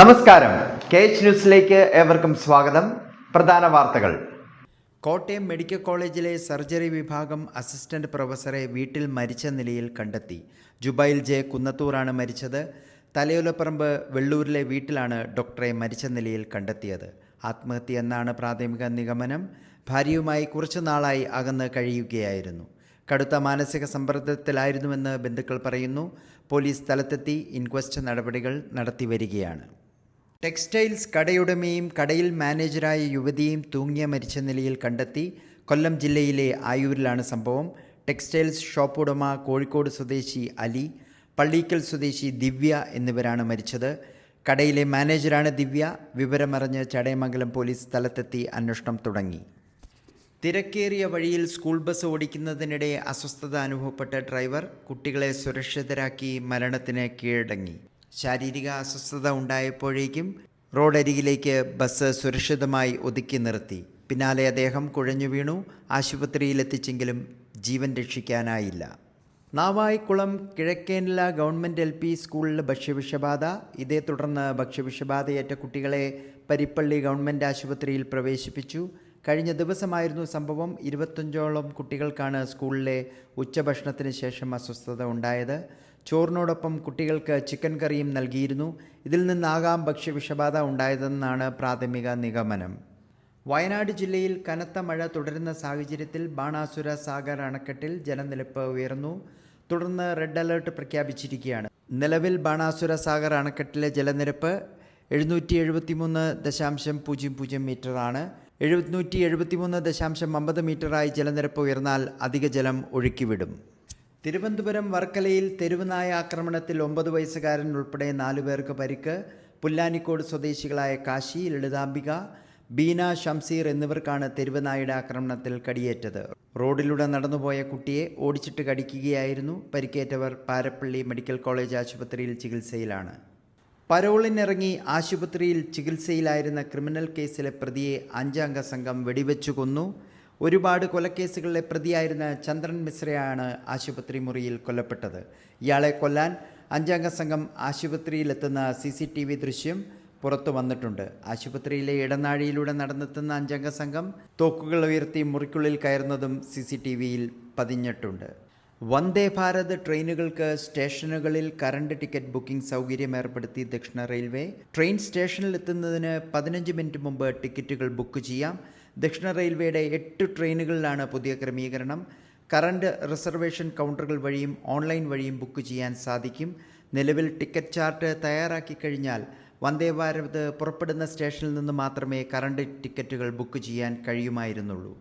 നമസ്കാരം. K H ന്യൂസിലേക്ക് ഏവർക്കും സ്വാഗതം. പ്രധാന വാർത്തകൾ. കോട്ടയം മെഡിക്കൽ കോളേജിലെ സർജറി വിഭാഗം അസിസ്റ്റന്റ് പ്രൊഫസറെ വീട്ടിൽ മരിച്ച നിലയിൽ കണ്ടെത്തി. ജുബൈൽ ജെ കുന്നത്തൂറാണ് മരിച്ചത്. തലയോലപ്പറമ്പ് വെള്ളൂരിലെ വീട്ടിലാണ് ഡോക്ടറെ മരിച്ച നിലയിൽ കണ്ടെത്തിയത്. ആത്മഹത്യ എന്നാണ് പ്രാഥമിക നിഗമനം. ഭാര്യയുമായി കുറച്ചു നാളായി അകന്ന് കഴിയുകയായിരുന്നു. കടുത്ത മാനസിക സമ്മർദ്ദത്തിലായിരുന്നുവെന്ന് ബന്ധുക്കൾ പറയുന്നു. പോലീസ് സ്ഥലത്തെത്തി ഇൻക്വസ്റ്റ് നടപടികൾ നടത്തി വരികയാണ്. ടെക്സ്റ്റൈൽസ് കടയുടമയും കടയിൽ മാനേജരായ യുവതിയും തൂങ്ങിയ മരിച്ച നിലയിൽ കണ്ടെത്തി കൊല്ലം ജില്ലയിലെ ആയൂരിലാണ് സംഭവം. ടെക്സ്റ്റൈൽസ് ഷോപ്പ് ഉടമ കോഴിക്കോട് സ്വദേശി അലി പള്ളിക്കൽ സ്വദേശി ദിവ്യ എന്നിവരാണ് മരിച്ചത്. കടയിലെ മാനേജരാണ് ദിവ്യ. വിവരമറിഞ്ഞ് ചടയമംഗലം പോലീസ് സ്ഥലത്തെത്തി അന്വേഷണം തുടങ്ങി. തിരക്കേറിയ വഴിയിൽ സ്കൂൾ ബസ് ഓടിക്കുന്നതിനിടെ അസ്വസ്ഥത അനുഭവപ്പെട്ട ഡ്രൈവർ കുട്ടികളെ സുരക്ഷിതരാക്കി മരണത്തിന് കീഴടങ്ങി. ശാരീരിക അസ്വസ്ഥത ഉണ്ടായപ്പോഴേക്കും റോഡരികിലേക്ക് ബസ് സുരക്ഷിതമായി ഒതുക്കി നിർത്തി. പിന്നാലെ അദ്ദേഹം കുഴഞ്ഞു വീണു. ആശുപത്രിയിലെത്തിച്ചെങ്കിലും ജീവൻ രക്ഷിക്കാനായില്ല. Navaikulam Kizhakkenila government L P സ്കൂളിൽ ഭക്ഷ്യവിഷബാധ. ഇതേ തുടർന്ന് ഭക്ഷ്യവിഷബാധയേറ്റ കുട്ടികളെ പരിപ്പള്ളി ഗവൺമെന്റ് ആശുപത്രിയിൽ പ്രവേശിപ്പിച്ചു. കഴിഞ്ഞ ദിവസമായിരുന്നു സംഭവം. ഇരുപത്തഞ്ചോളം കുട്ടികൾക്കാണ് സ്കൂളിലെ ഉച്ചഭക്ഷണത്തിന് ശേഷം അസ്വസ്ഥത ഉണ്ടായത്. ചോറിനോടൊപ്പം കുട്ടികൾക്ക് ചിക്കൻ കറിയും നൽകിയിരുന്നു. ഇതിൽ നിന്നാകാം ഭക്ഷ്യവിഷബാധ ഉണ്ടായതെന്നാണ് പ്രാഥമിക നിഗമനം. വയനാട് ജില്ലയിൽ കനത്ത മഴ തുടരുന്ന സാഹചര്യത്തിൽ ബാണാസുര സാഗർ അണക്കെട്ടിൽ ജലനിരപ്പ് ഉയർന്നു. തുടർന്ന് റെഡ് അലേർട്ട് പ്രഖ്യാപിച്ചിരിക്കുകയാണ്. നിലവിൽ ബാണാസുര സാഗർ അണക്കെട്ടിലെ ജലനിരപ്പ് എഴുന്നൂറ്റി എഴുപത്തിമൂന്ന് ദശാംശം പൂജ്യം പൂജ്യം മീറ്ററാണ് എഴുപത്തിനൂറ്റി എഴുപത്തിമൂന്ന് ദശാംശം അമ്പത് മീറ്ററായി ജലനിരപ്പ് ഉയർന്നാൽ അധിക ജലം ഒഴുക്കിവിടും. തിരുവനന്തപുരം വർക്കലയിൽ തെരുവുനായ ആക്രമണത്തിൽ ഒമ്പത് വയസ്സുകാരൻ ഉൾപ്പെടെ നാലു പേർക്ക് പരിക്ക്. പുല്ലാനിക്കോട് സ്വദേശികളായ കാശി ലളിതാംബിക ബീന ഷംസീർ എന്നിവർക്കാണ് തെരുവുനായുടെ ആക്രമണത്തിൽ കടിയേറ്റത്. റോഡിലൂടെ നടന്നുപോയ കുട്ടിയെ ഓടിച്ചിട്ട് കടിക്കുകയായിരുന്നു പരിക്കേറ്റവർ പാരപ്പള്ളി മെഡിക്കൽ കോളേജ് ആശുപത്രിയിൽ ചികിത്സയിലാണ്. പരോളിനിറങ്ങി ആശുപത്രിയിൽ ചികിത്സയിലായിരുന്ന ക്രിമിനൽ കേസിലെ പ്രതിയെ അഞ്ചംഗ സംഘം വെടിവെച്ചു കൊന്നു. ഒരുപാട് കൊലക്കേസുകളിലെ പ്രതിയായിരുന്ന ചന്ദ്രൻ മിശ്രയാണ് ആശുപത്രി മുറിയിൽ കൊല്ലപ്പെട്ടത്. ഇയാളെ കൊല്ലാൻ അഞ്ചംഗ സംഘം ആശുപത്രിയിലെത്തുന്ന സി സി ടി വി ദൃശ്യം പുറത്തു വന്നിട്ടുണ്ട്. ആശുപത്രിയിലെ ഇടനാഴിയിലൂടെ നടന്നെത്തുന്ന അഞ്ചംഗ സംഘം തോക്കുകൾ ഉയർത്തി മുറിക്കുള്ളിൽ കയറുന്നതും സി സി ടി വിയിൽ പതിഞ്ഞിട്ടുണ്ട്. വന്ദേ ഭാരത് ട്രെയിനുകൾക്ക് സ്റ്റേഷനുകളിൽ കറണ്ട് ടിക്കറ്റ് ബുക്കിംഗ് സൗകര്യം ഏർപ്പെടുത്തി ദക്ഷിണ റെയിൽവേ. ട്രെയിൻ സ്റ്റേഷനിൽ എത്തുന്നതിന് പതിനഞ്ച് മിനിറ്റ് മുമ്പ് ടിക്കറ്റുകൾ ബുക്ക് ചെയ്യാം. ദക്ഷിണ റെയിൽവേയുടെ എട്ട് ട്രെയിനുകളിലാണ് പുതിയ ക്രമീകരണം. കറണ്ട് റിസർവേഷൻ കൗണ്ടറുകൾ വഴിയും ഓൺലൈൻ വഴിയും ബുക്ക് ചെയ്യാൻ സാധിക്കും. നിലവിൽ ടിക്കറ്റ് ചാർട്ട് തയ്യാറാക്കി കഴിഞ്ഞാൽ വന്ദേ ഭാരത് പുറപ്പെടുന്ന സ്റ്റേഷനിൽ നിന്ന് മാത്രമേ കറണ്ട് ടിക്കറ്റുകൾ ബുക്ക് ചെയ്യാൻ കഴിയുമായിരുന്നുള്ളൂ.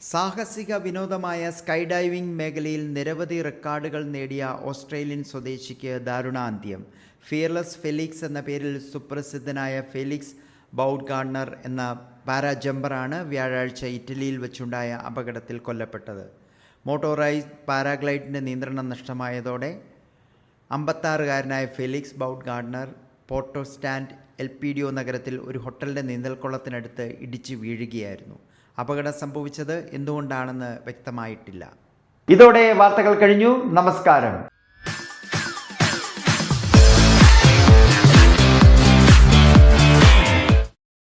സാഹസിക വിനോദമായ സ്കൈ ഡൈവിംഗ് മേഖലയിൽ നിരവധി റെക്കോർഡുകൾ നേടിയ ഓസ്ട്രേലിയൻ സ്വദേശിക്ക് ദാരുണാന്ത്യം. ഫിയർലെസ് ഫെലിക്സ് എന്ന പേരിൽ സുപ്രസിദ്ധനായ ഫെലിക്സ് ബൗഡ് ഗാർഡനർ എന്ന പാരാജമ്പറാണ് വ്യാഴാഴ്ച ഇറ്റലിയിൽ വെച്ചുണ്ടായ അപകടത്തിൽ കൊല്ലപ്പെട്ടത്. മോട്ടോറൈസ് പാരാഗ്ലൈഡിന്റെ നിയന്ത്രണം നഷ്ടമായതോടെ അമ്പത്താറുകാരനായ Felix Baud Gardner Porto stand L P D O നഗരത്തിൽ ഒരു ഹോട്ടലിന്റെ നീന്തൽക്കുളത്തിനടുത്ത് ഇടിച്ച് വീഴുകയായിരുന്നു. അപകടം സംഭവിച്ചത് എന്തുകൊണ്ടാണെന്ന് വ്യക്തമായിട്ടില്ല. ഇതോടെ വാർത്തകൾ കഴിഞ്ഞു. നമസ്കാരം.